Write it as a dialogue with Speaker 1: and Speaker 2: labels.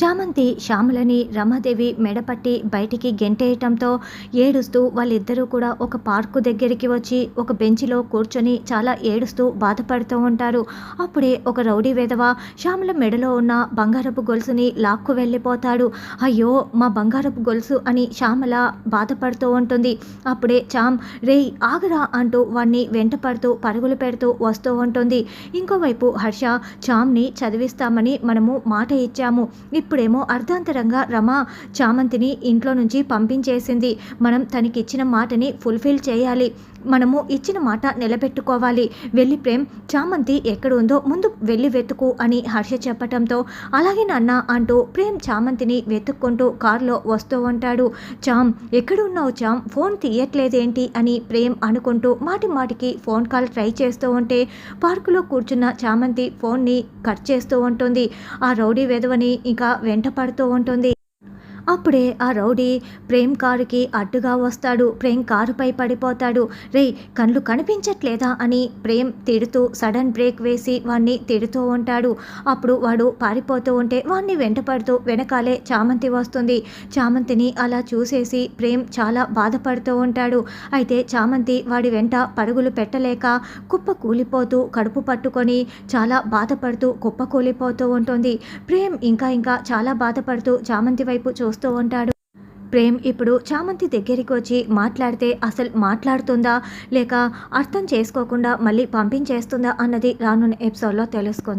Speaker 1: చామంతి శ్యామలని రమాదేవి మెడపట్టి బయటికి గెంటేయటంతో ఏడుస్తూ వాళ్ళిద్దరూ కూడా ఒక పార్కు దగ్గరికి వచ్చి ఒక బెంచిలో కూర్చొని చాలా ఏడుస్తూ బాధపడుతూ ఉంటారు. అప్పుడే ఒక రౌడీ వెధవ శ్యామల మెడలో ఉన్న బంగారపు గొలుసుని లాక్కు వెళ్ళిపోతాడు. అయ్యో మా బంగారపు గొలుసు అని శ్యామల బాధపడుతూ ఉంటుంది. అప్పుడే చామ్ రే ఆగరా అంటూ వాణ్ణి వెంట పడుతూ పరుగులు పెడుతూ వస్తూ ఉంటుంది. ఇంకోవైపు హర్ష చామ్ని చదివిస్తామని మనము మాట ఇచ్చాము. ఇప్పుడేమో అర్ధాంతరంగా రమ చామంతిని ఇంట్లో నుంచి పంపించేసింది. మనం తనకిచ్చిన మాటని ఫుల్ఫిల్ చేయాలి. మనము ఇచ్చిన మాట నిలబెట్టుకోవాలి. వెళ్ళి ప్రేమ్ చామంతి ఎక్కడ ఉందో ముందు వెళ్ళి వెతుకు అని హర్ష చెప్పటంతో అలాగే నాన్న అంటూ ప్రేమ్ చామంతిని వెతుక్కుంటూ కారులో వస్తూ ఉంటాడు. చామ్ ఎక్కడున్నావు చామ్? ఫోన్ తీయట్లేదేంటి? అని ప్రేమ్ అనుకుంటూ మాటి మాటికి ఫోన్ కాల్ ట్రై చేస్తూ ఉంటే పార్కులో కూర్చున్న చామంతి ఫోన్ని కట్ చేస్తూ ఉంటుంది. ఆ రౌడీ వెధవని ఇంకా వెంట పడుతూ ఉంటుంది. అప్పుడే ఆ రౌడీ ప్రేమ్ కారుకి అడ్డుగా వస్తాడు. ప్రేమ్ కారుపై పడిపోతాడు. రే కళ్ళు కనిపించట్లేదా అని ప్రేమ్ తిడుతూ సడన్ బ్రేక్ వేసి వాణ్ణి తిడుతూ ఉంటాడు. అప్పుడు వాడు పారిపోతూ ఉంటే వాణ్ణి వెంటపడుతూ వెనకాలే చామంతి వస్తుంది. చామంతిని అలా చూసేసి ప్రేమ్ చాలా బాధపడుతూ ఉంటాడు. అయితే చామంతి వాడి వెంట పరుగులు పెట్టలేక కుప్ప కూలిపోతూ కడుపు పట్టుకొని చాలా బాధపడుతూ కుప్ప కూలిపోతూ ఉంటుంది. ప్రేమ్ ఇంకా ఇంకా చాలా బాధపడుతూ చామంతి వైపు చూస్తూ చూస్తూ ఉంటాడు. ప్రేమ్ ఇప్పుడు చామంతి దగ్గరికి వచ్చి మాట్లాడితే అసలు మాట్లాడుతుందా? లేక అర్థం చేసుకోకుండా మళ్ళీ పంపించేస్తుందా? అన్నది రానున్న ఎపిసోడ్లో తెలుసుకుందాం.